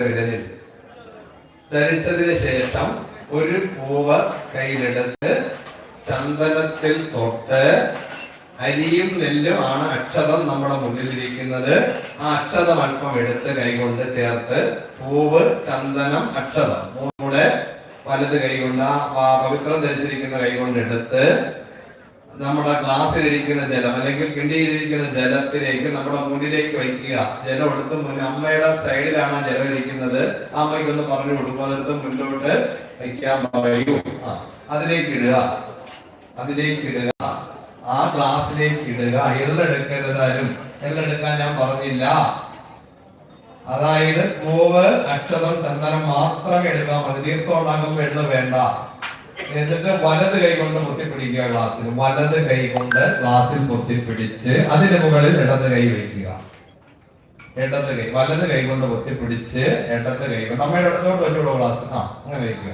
വിരലിൽ ധരിച്ചതിന് ശേഷം ഒരു പൂവ് കയ്യിലെടുത്ത് ചന്ദനത്തിൽ തൊട്ട് അരിയും നെല്ലും ആണ് അക്ഷതം നമ്മുടെ മുന്നിലിരിക്കുന്നത്. ആ അക്ഷതം അല്പം എടുത്ത് കൈകൊണ്ട് ചേർത്ത് പൂവ് ചന്ദനം അക്ഷതം മൂന്നുകൂടെ വലത് കൈകൊണ്ട് ആ പവിത്രം ധരിച്ചിരിക്കുന്ന കൈകൊണ്ട് എടുത്ത് നമ്മുടെ ഗ്ലാസ്സിലിരിക്കുന്ന ജലം അല്ലെങ്കിൽ കിണ്ടിയിലിരിക്കുന്ന ജലത്തിലേക്ക് നമ്മുടെ മുന്നിലേക്ക് വയ്ക്കുക. ജലം എടുത്ത് മുന്നിൽ അമ്മയുടെ സൈഡിലാണ് ആ ജലം ഇരിക്കുന്നത്. ആ അമ്മയ്ക്ക് ഒന്ന് പറഞ്ഞു കൊടുക്കും അതെടുത്ത് മുന്നോട്ട് വയ്ക്കാൻ പറയൂ. അതിലേക്ക് ഇടുക. അതിലേക്ക് ഇടുക. ആ ഗ്ലാസ്സിലേക്ക് ഇടുക. എള്ളെടുക്കരുതാരും എല്ലെടുക്കാൻ ഞാൻ പറഞ്ഞില്ല. അതായത് പൂവ് അക്ഷതം ചന്ദനം മാത്രം എടുക്കാൻ മതി. തീർത്ഥം ഉണ്ടാകുമ്പോൾ എണ്ണ വേണ്ട. എന്നിട്ട് വലത് കൈ കൊണ്ട് പൊത്തിപ്പിടിക്കുക ഗ്ലാസ്സിൽ. വലത് കൈ കൊണ്ട് ഗ്ലാസ്സിൽ പൊത്തിപ്പിടിച്ച് അതിന് മുകളിൽ ഇടത് കൈ വെക്കുക ഇടത് കൈ വലത് കൈ കൊണ്ട് പൊത്തിപ്പിടിച്ച് ഇടത് കൈ കൊണ്ട് അമ്മയുടെ ഇടത്തോട്ട് വെച്ചോളൂ ഗ്ലാസ്. ആ അങ്ങനെ വെക്കുക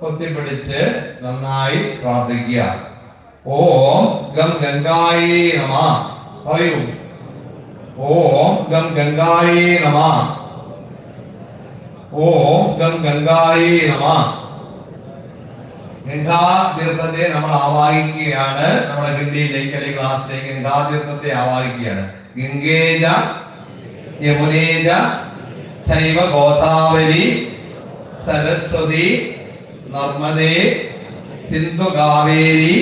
പൊത്തിപ്പിടിച്ച് നന്നായി പ്രാർത്ഥിക്കുക. ഓം ഗം ഗംഗായി നമ. പറയൂ. ഓം ഗം ഗംഗായി നമ. ഓം ഗം ഗംഗായി നമ. ഗംഗാതീർത്ഥത്തെ നമ്മൾ ആവാഹിക്കുകയാണ്. നമ്മുടെ ഗംഗയിലേക്ക് അല്ലെങ്കിൽ ക്ലാസ്സിലേക്ക് ഗംഗാതീർത്ഥത്തെ ആവാഹിക്കുകയാണ്. ഗംഗേജ യമുനേജ ചൈവ ഗോദാവരി സരസ്വതി നർമ്മദേ സിന്ധു കാവേരി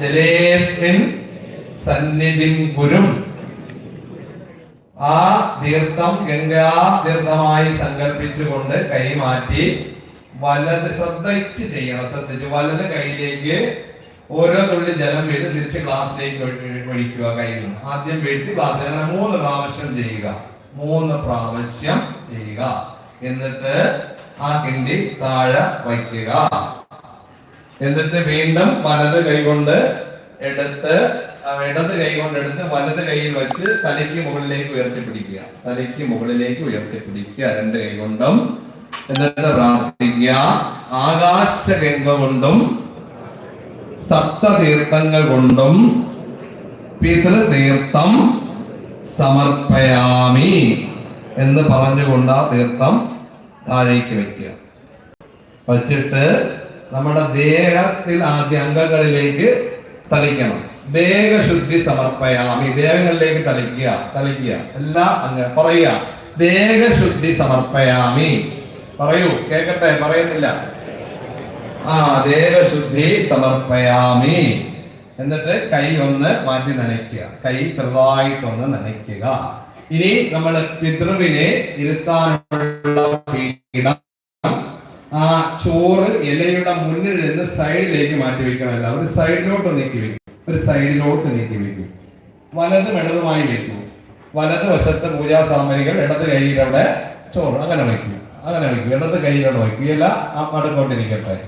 ജലേസ്മിൻ സന്നിധിം ഗുരും. ആ തീർത്ഥം ഗംഗാതീർത്ഥമായി സങ്കല്പിച്ചുകൊണ്ട് കൈമാറ്റി വലത് ശ്രദ്ധിച്ച് ചെയ്യണം ശ്രദ്ധിച്ച്. വലത് കൈയിലേക്ക് ഓരോ തുള്ളി ജലം വീട്ട് തിരിച്ച് ഗ്ലാസ്സിലേക്ക് ഒഴി- ഒഴിക്കുക കയ്യിൽ നിന്ന് ആദ്യം വീഴ്ത്തി ഗ്ലാസ് മൂന്ന് പ്രാവശ്യം ചെയ്യുക. മൂന്ന് പ്രാവശ്യം ചെയ്യുക. എന്നിട്ട് ആ കിണ്ടി താഴെ വയ്ക്കുക. എന്നിട്ട് വീണ്ടും വലത് കൈകൊണ്ട് എടുത്ത് ഇടത് കൈ കൊണ്ട് എടുത്ത് വലത് കൈയിൽ വെച്ച് തലയ്ക്ക് മുകളിലേക്ക് ഉയർത്തിപ്പിടിക്കുക. തലയ്ക്ക് മുകളിലേക്ക് ഉയർത്തിപ്പിടിക്കുക. രണ്ട് കൈ കൊണ്ടും എന്നിട്ട് പ്രാർത്ഥിക്കുക. ആകാശഗംഗ കൊണ്ടും സപ്തതീർത്ഥങ്ങൾ കൊണ്ടും പിതൃതീർത്ഥം സമർപ്പയാമി എന്ന് പറഞ്ഞുകൊണ്ട് ആ തീർത്ഥം താഴേക്ക് വയ്ക്കുക. വച്ചിട്ട് നമ്മുടെ ദേഹത്തിൽ ആദ്യ അംഗങ്ങളിലേക്ക് തളിക്കണം. ദേഹശുദ്ധി സമർപ്പയാമി. ദേഹങ്ങളിലേക്ക് തളിക്കുക തളിക്കുക. എല്ലാ അംഗ പറയുക ദേഹശുദ്ധി സമർപ്പയാമി. പറയൂ കേക്കട്ടെ പറയുന്നില്ല ആ ദേഹശുദ്ധി സമർപ്പയാമി. എന്നിട്ട് കൈ ഒന്ന് മാറ്റി നനയ്ക്കുക. കൈ ചെറുതായിട്ടൊന്ന് നനയ്ക്കുക. ഇനി നമ്മൾ പിതൃവിനെ ഇരുത്താനുള്ള ആ ചോറ് ഇലയുടെ മുന്നിൽ നിന്ന് സൈഡിലേക്ക് മാറ്റി വെക്കണമല്ല ഒരു സൈഡിലോട്ട് നീക്കി വെക്കും ഒരു സൈഡിലോട്ട് നീക്കി വെക്കും വലതും ഇടതുമായി വെക്കും വലത് വശത്ത് പൂജാ സാമഗ്രികൾ ഇടത് കൈയിലവിടെ ചോറ് അങ്ങനെ വയ്ക്കും. അങ്ങനെ വയ്ക്കും. ഇടത് കൈയിലവിടെ വയ്ക്കും. ഇല ആ അടുക്കോട്ടിരിക്കട്ടെ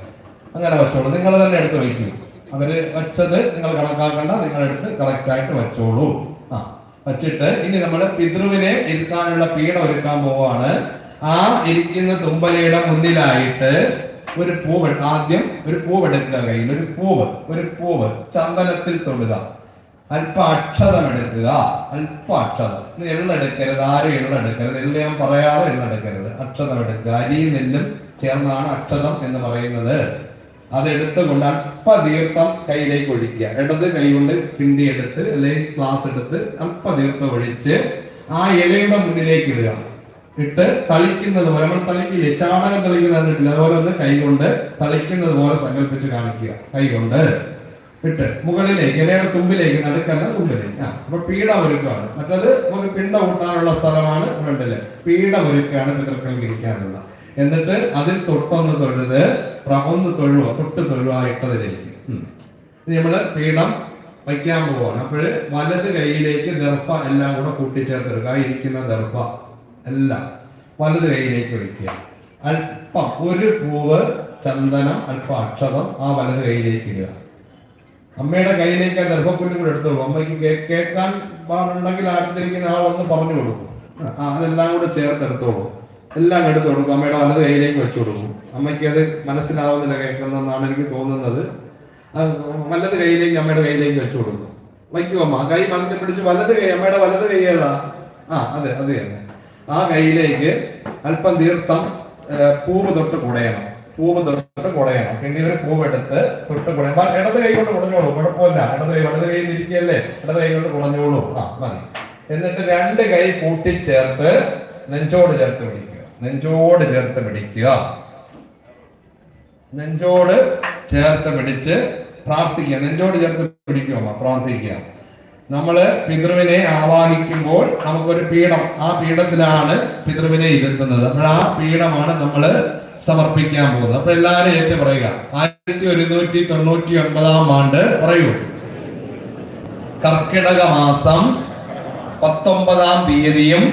അങ്ങനെ വെച്ചോളൂ. നിങ്ങൾ തന്നെ എടുത്ത് വയ്ക്കും. അവർ വെച്ചത് നിങ്ങൾ കണക്കാക്കണ്ട. നിങ്ങൾ എടുത്ത് കറക്റ്റ് ആയിട്ട് വെച്ചോളൂ. ആ വച്ചിട്ട് ഇനി നമ്മൾ പിതൃവിനെ ഇരുത്താനുള്ള പീഠം ഒരുക്കാൻ പോവാണ്. ആ ഇരിക്കുന്ന തുമ്പലയുടെ മുന്നിലായിട്ട് ഒരു പൂവ് ആദ്യം ഒരു പൂവ് എടുക്കുക. കയ്യിൽ ഒരു പൂവ് ഒരു പൂവ് ചന്ദനത്തിൽ തൊടുക. അല്പ അക്ഷതം എടുക്കുക അല്പ അക്ഷതം. എള്ളെടുക്കരുത് ആരും എള്ളെടുക്കരുത് എള്ള ഞാൻ പറയാതെ എള്ളെടുക്കരുത് അക്ഷതം എടുക്കുക അരിയും നെല്ലും ചേർന്നാണ് അക്ഷതം എന്ന് പറയുന്നത്. അതെടുത്തുകൊണ്ട് അല്പ ദീർത്ഥം കയ്യിലേക്ക് ഒഴിക്കുക. ഇടത് കൈ കൊണ്ട് കിണ്ടി എടുത്ത് അല്ലെങ്കിൽ ഗ്ലാസ് എടുത്ത് അല്പ ദീർത്ഥം ഒഴിച്ച് ആ ഇലയുടെ മുന്നിലേക്ക് ഇടുക. ഇട്ട് തളിക്കുന്നത് പോലെ നമ്മൾ തളിക്കില്ലേ? ചാണകം തളിക്കുന്നത് കണ്ടിട്ടില്ല? അതുപോലെ ഒന്ന് കൈ കൊണ്ട് തളിക്കുന്നത് പോലെ സങ്കല്പിച്ച് കാണിക്കുക. കൈ കൊണ്ട്. ഇട്ട് മുകളിലേക്ക് ഇലയുടെ തുമ്പിലേക്ക് നടുക്കല്ല തുമ്പിലേക്ക്. ആ അപ്പൊ പീഠം ഒരുക്കുകയാണ് മറ്റത് നമുക്ക് പിണ്ട കൂട്ടാനുള്ള സ്ഥലമാണ് ഫ്രണ്ടിൽ. പീഠം ഒരുക്കുകയാണ് പിതൃക്കൾ ഇരിക്കാനുള്ള എന്നിട്ട് അതിൽ തൊട്ടൊന്ന് തൊഴുത് ഒന്ന് തൊഴുവ തൊട്ട് തൊഴുവ ഇട്ടതിലേക്ക്. ഉം. നമ്മൾ പീഠം വയ്ക്കാൻ പോവാണ്. അപ്പോഴ് വലത് കൈയിലേക്ക് ദർഭ എല്ലാം കൂടെ കൂട്ടിച്ചേർത്തെടുക്കുക ഇരിക്കുന്ന ദർഭ എല്ലാം വലത് കൈയിലേക്ക് ഒഴിക്കുക. അല്പം ഒരു പൂവ് ചന്ദനം അല്പം അക്ഷതം ആ വലത് കൈയിലേക്ക് ഇടുക. അമ്മയുടെ കയ്യിലേക്ക് ആ ഗർഭപ്പുല്ലും കൂടെ എടുത്തോളൂ. അമ്മയ്ക്ക് കേൾക്കാൻ പാടുണ്ടെങ്കിൽ അടുത്തിരിക്കുന്ന ആളൊന്ന് പറഞ്ഞു കൊടുക്കും. അതെല്ലാം കൂടെ ചേർത്തെടുത്തോളൂ എല്ലാം എടുത്തു കൊടുക്കും. അമ്മയുടെ വലത് കയ്യിലേക്ക് വെച്ചു കൊടുക്കും. അമ്മയ്ക്ക് അത് മനസ്സിലാവുന്നില്ല കേൾക്കുന്നതെന്നാണ് എനിക്ക് തോന്നുന്നത്. വലത് കയ്യിലേക്ക് അമ്മയുടെ കയ്യിലേക്ക് വെച്ചു കൊടുക്കും. വയ്ക്കും അമ്മ. കൈ മനസ്സിൽ പിടിച്ച് വലത് കൈ അമ്മയുടെ വലത് കൈ ഏതാ? ആ അതെ അത് തന്നെ. ആ കൈയിലേക്ക് അല്പം തീർത്ഥം പൂവ് തൊട്ട് കുടയണം. പൂവ് തൊട്ട് കുടയണം. പിന്നെ ഒരു പൂവെടുത്ത് തൊട്ട് കുടയണം. ഇടത് കൈ കൊണ്ട് കുടഞ്ഞോളൂ. കുഴപ്പമില്ല. ഇടത് കൈ വലത് കൈയിൽ ഇരിക്കല്ലേ ഇടത് കൈ കൊണ്ട് കുടഞ്ഞോളൂ. ആ മതി. എന്നിട്ട് രണ്ട് കൈ കൂട്ടിച്ചേർത്ത് നെഞ്ചോട് ചേർത്ത് പിടിക്കുക. നെഞ്ചോട് ചേർത്ത് പിടിക്കുക. നെഞ്ചോട് ചേർത്ത് പിടിച്ച് പ്രാർത്ഥിക്കുക. നെഞ്ചോട് ചേർത്ത് പിടിക്കുക പ്രാർത്ഥിക്കുക. നമ്മൾ പിതൃവിനെ ആവാഹിക്കുമ്പോൾ നമുക്കൊരു പീഠം ആ പീഠത്തിലാണ് പിതൃവിനെ ഇരുത്തുന്നത്. അപ്പോൾ ആ പീഠമാണ് നമ്മൾ സമർപ്പിക്കാൻ പോകുന്നത്. അപ്പൊ എല്ലാവരും ഏറ്റു പറയുക. ആയിരത്തി ഒരുന്നൂറ്റി തൊണ്ണൂറ്റി ഒൻപതാം ആണ്ട് പറയൂ. കർക്കിടക മാസം പത്തൊമ്പതാം തീയതിയും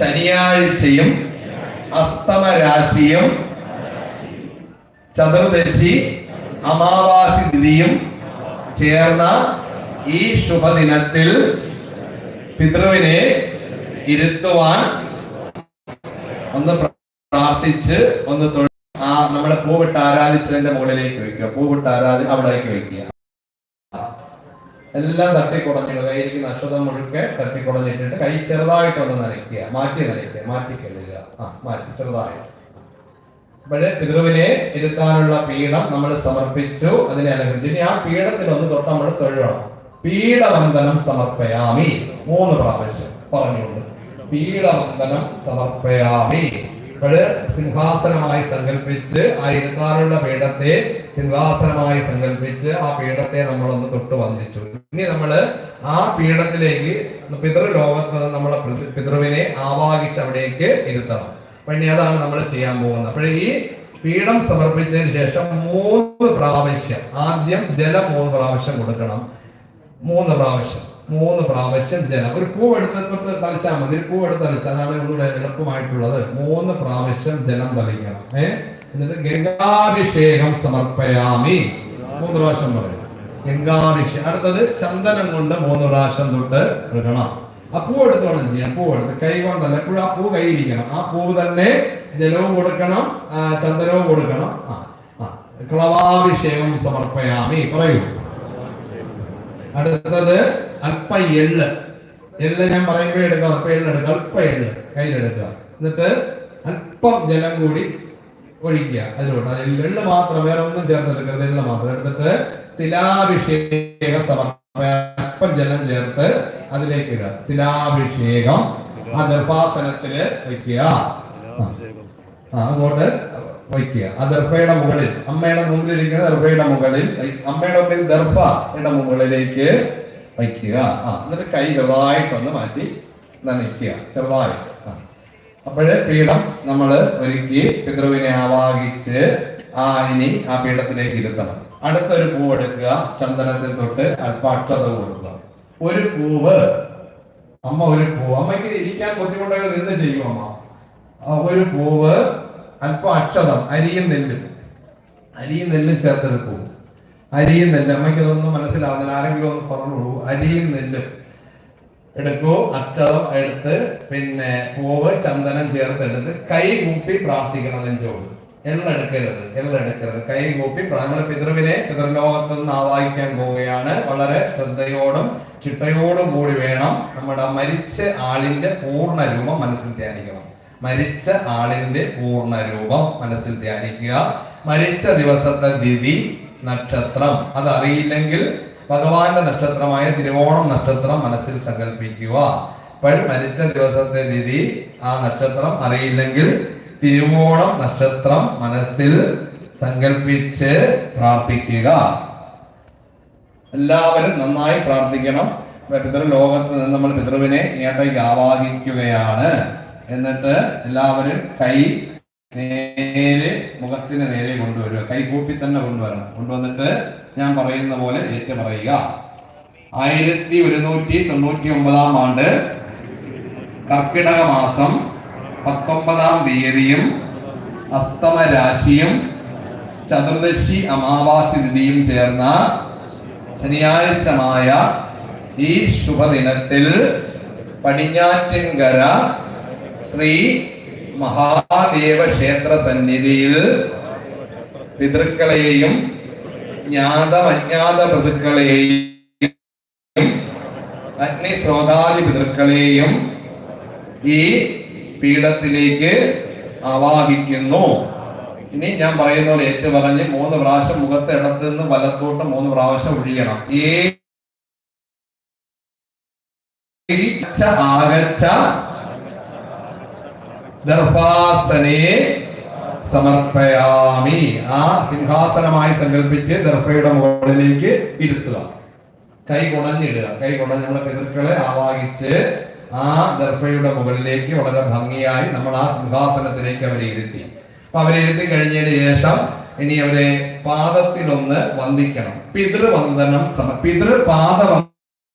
ശനിയാഴ്ചയും അസ്തമരാശിയും ചതുർദശി അമാവാസി തിഥിയും ചേർന്ന ഈ ശുഭദിനത്തിൽ പിതൃവിനെ ഇരുത്തുവാൻ ഒന്ന് പ്രാർത്ഥിച്ച് ഒന്ന് ആ നമ്മുടെ പൂവിട്ട് ആരാധിച്ചതിന്റെ മുകളിലേക്ക് വെക്കുക. പൂവിട്ട് ആരാധി അവിടേക്ക് വെക്കുക. എല്ലാം തട്ടിക്കുടഞ്ഞിടുക കയ്യിലേക്ക് നക്ഷത്രം മുഴുക്കെ തട്ടിക്കുടഞ്ഞിട്ടിട്ട് കൈ ചെറുതായിട്ടൊന്ന് നനയ്ക്കുക. മാറ്റി നനയ്ക്കുക. മാറ്റി കഴുകുക. ആ മാറ്റി ചെറുതായിട്ട്. അപ്പോഴേ പിതൃവിനെ ഇരുത്താനുള്ള പീഠം നമ്മൾ സമർപ്പിച്ചു. അതിനെ അനുഗ്രഹിച്ചു ഇനി ആ പീഠത്തിനൊന്ന് തൊട്ട് നമ്മൾ തൊഴണം. പീഠവന്ദനം സമർപ്പയാമി. മൂന്ന് പ്രാവശ്യം പറഞ്ഞുകൊണ്ട്. പീഠവന്ദനം സമർപ്പയാമി. സിംഹാസനമായി സങ്കല്പിച്ച് ആ ഇരുത്താനുള്ള പീഠത്തെ സിംഹാസനമായി സങ്കല്പിച്ച് ആ പീഠത്തെ നമ്മളൊന്ന് തൊട്ട് വന്ദിച്ചു. ഇനി നമ്മൾ ആ പീഠത്തിലേക്ക് പിതൃലോകത്ത് നമ്മളെ പിതൃവിനെ ആവാഹിച്ച് അവിടേക്ക് ഇരുത്തണം. അപ്പൊ ഇനി അതാണ് നമ്മൾ ചെയ്യാൻ പോകുന്നത്. അപ്പോൾ ഈ പീഠം സമർപ്പിച്ചതിന് ശേഷം മൂന്ന് പ്രാവശ്യം ആദ്യം ജലം മൂന്ന് പ്രാവശ്യം കൊടുക്കണം. മൂന്ന് പ്രാവശ്യം. മൂന്ന് പ്രാവശ്യം ജലം ഒരു പൂ എടുത്തിട്ട് തളിച്ചാൽ മതി. ഒരു പൂ എടുത്ത് തളിച്ചാൽ അതാണ് ഇവിടെ എളുപ്പമായിട്ടുള്ളത്. മൂന്ന് പ്രാവശ്യം ജലം തളിക്കണം. ഏ? എന്നിട്ട് ഗംഗാഭിഷേകം സമർപ്പയാമി. മൂന്ന് പ്രാവശ്യം പറയും. ഗംഗാഭിഷേകം അടുത്തത് ചന്ദനം കൊണ്ട് മൂന്ന് പ്രാവശ്യം തൊട്ട് എടുക്കണം ആ പൂ എടുത്ത് വേണം ചെയ്യാം. പൂ എടുത്ത് കൈ കൊണ്ടല്ല. എപ്പോഴും ആ പൂ കൈയിരിക്കണം ആ പൂ തന്നെ ജലവും കൊടുക്കണം. ചന്ദനവും കൊടുക്കണം. ആ ക്ലവാഭിഷേകം സമർപ്പയാമി. പറയൂ. അടുത്തത് അല്പ എള്ള്. എള്ള് ഞാൻ പറയുമ്പോൾ എടുക്കാം. അല്പ എള്ള് എടുക്കുക അല്പ എള്ള്. കയ്യിലെടുക്കുക എന്നിട്ട് അല്പം ജലം കൂടി ഒഴിക്കുക അതിലോട്ട്. അതിൽ എള്ള് മാത്രം വേറെ ഒന്നും ചേർത്തെടുക്കരുത് എള്ള് മാത്രം. എടുത്തിട്ട് തിലാഭിഷേക അല്പം ജലം ചേർത്ത് അതിലേക്ക് ഇടുക. തിലാഭിഷേകം ആ നിർഭാസനത്തിൽ വയ്ക്കുക. അങ്ങോട്ട് വയ്ക്കുക. ആ ദർഭയുടെ മുകളിൽ. അമ്മയുടെ മുമ്പിലിരിക്കുന്ന ദർഭയുടെ മുകളിൽ അമ്മയുടെ മുമ്പിൽ ദർഭയുടെ മുകളിലേക്ക് വയ്ക്കുക. ആ എന്നിട്ട് കൈ ചെറുതായിട്ടൊന്ന് മാറ്റി നനയ്ക്കുക ചെറുതായിട്ട്. ആ. അപ്പോഴ് പീഠം നമ്മൾ ഒരുക്കി പിതൃവിനെ ആവാഹിച്ച് ആ ഇനി ആ പീഠത്തിലേക്ക് ഇരുത്തണം. അടുത്തൊരു പൂവ് എടുക്കുക. ചന്ദനത്തിൽ തൊട്ട് അല്പാക്ഷത കൊടുക്കുക. ഒരു പൂവ്. അമ്മ ഒരു പൂവ് അമ്മയ്ക്ക് ഇരിക്കാൻ ബുദ്ധിമുട്ടുകൾ നിന്ന് ചെയ്യും അമ്മ? ഒരു പൂവ് അല്പം അക്ഷതം അരിയും നെല്ലും. അരിയും നെല്ലും ചേർത്തെടുക്കും. അരിയും നെല്ല് അമ്മയ്ക്ക് ഇതൊന്നും മനസ്സിലാവുന്നില്ല ആരെങ്കിലും ഒന്ന് പറഞ്ഞോളൂ അരിയും നെല്ലും എടുക്കൂ അക്ഷതം എടുത്ത് പിന്നെ പൂവ് ചന്ദനം ചേർത്തെടുത്ത് കൈ കൂപ്പി പ്രാർത്ഥിക്കണം നെഞ്ചോട്. എള്ളെടുക്കരുത് എള്ളെടുക്കരുത് കൈ കൂപ്പി നമ്മുടെ പിതൃവിനെ പിതൃലോകത്ത് നിന്ന് ആവാഹിക്കാൻ പോവുകയാണ്. വളരെ ശ്രദ്ധയോടും ചിട്ടയോടും കൂടി വേണം നമ്മുടെ മരിച്ച ആളിന്റെ പൂർണ രൂപം മനസ്സിൽ ധ്യാനിക്കണം. മരിച്ച ആളിന്റെ പൂർണരൂപം മനസ്സിൽ ധ്യാനിക്കുക. മരിച്ച ദിവസത്തെ തിഥി നക്ഷത്രം. അതറിയില്ലെങ്കിൽ ഭഗവാന്റെ നക്ഷത്രമായ തിരുവോണം നക്ഷത്രം മനസ്സിൽ സങ്കല്പിക്കുക അപ്പോൾ മരിച്ച ദിവസത്തെ തിഥി ആ നക്ഷത്രം അറിയില്ലെങ്കിൽ തിരുവോണം നക്ഷത്രം മനസ്സിൽ സങ്കല്പിച്ച് പ്രാർത്ഥിക്കുക. എല്ലാവരും നന്നായി പ്രാർത്ഥിക്കണം. പിതൃ ലോകത്ത് നിന്ന് നമ്മൾ പിതൃവിനെ ഇങ്ങോട്ടേക്ക് ആവാഹിക്കുകയാണ്. എന്നിട്ട് എല്ലാവരും കൈ നേരെ മുഖത്തിന് നേരെ കൊണ്ടുവരിക. കൈ കൂപ്പി തന്നെ കൊണ്ടുവരണം. കൊണ്ടുവന്നിട്ട് ഞാൻ പറയുന്ന പോലെ ഏറ്റു പറയുക ആയിരത്തി ഒരുന്നൂറ്റി തൊണ്ണൂറ്റി ഒമ്പതാം ആണ്ട് കർക്കിടക മാസം പത്തൊമ്പതാം തീയതിയും അസ്തമ രാശിയും ചതുർദശി അമാവാസി തിഥിയും ചേർന്ന ശനിയാഴ്ചമായ ഈ ശുഭദിനത്തിൽ പടിഞ്ഞാറ്റിൻകര ശ്രീ മഹാദേവ ക്ഷേത്ര സന്നിധിയിൽ പിതൃക്കളെയും ജ്ഞാതമജ്ഞാത പിതൃക്കളെയും അഗ്നിശ്രോതാദി പിതൃക്കളെയും ഈ പീഠത്തിലേക്ക് ആവാഹിക്കുന്നു. ഇനി ഞാൻ പറയുന്ന പോലെ ഏറ്റു പറഞ്ഞ് മൂന്ന് പ്രാവശ്യം മുഖത്ത് ഇടത്ത് നിന്ന് വലത്തോട്ട് മൂന്ന് പ്രാവശ്യം ഒഴിയണം. ഈ ദർഭാസനെ സമർപ്പയാമി. ആ സിംഹാസനമായി സങ്കല്പിച്ച് ദർഭയുടെ മുകളിലേക്ക് ഇരുത്തുക. കൈ കുടഞ്ഞിടുക കൈ കുടഞ്ഞ് നമ്മുടെ പിതൃക്കളെ ആവാഹിച്ച് ആ ദർഭയുടെ മുകളിലേക്ക് വളരെ ഭംഗിയായി നമ്മൾ ആ സിംഹാസനത്തിലേക്ക് അവരെ ഇരുത്തി. അപ്പൊ അവരെ ഇരുത്തി കഴിഞ്ഞതിന് ശേഷം ഇനി അവരെ പാദത്തിലൊന്ന് വന്ദിക്കണം. പിതൃവന്ദനം സമ പിതൃപാദ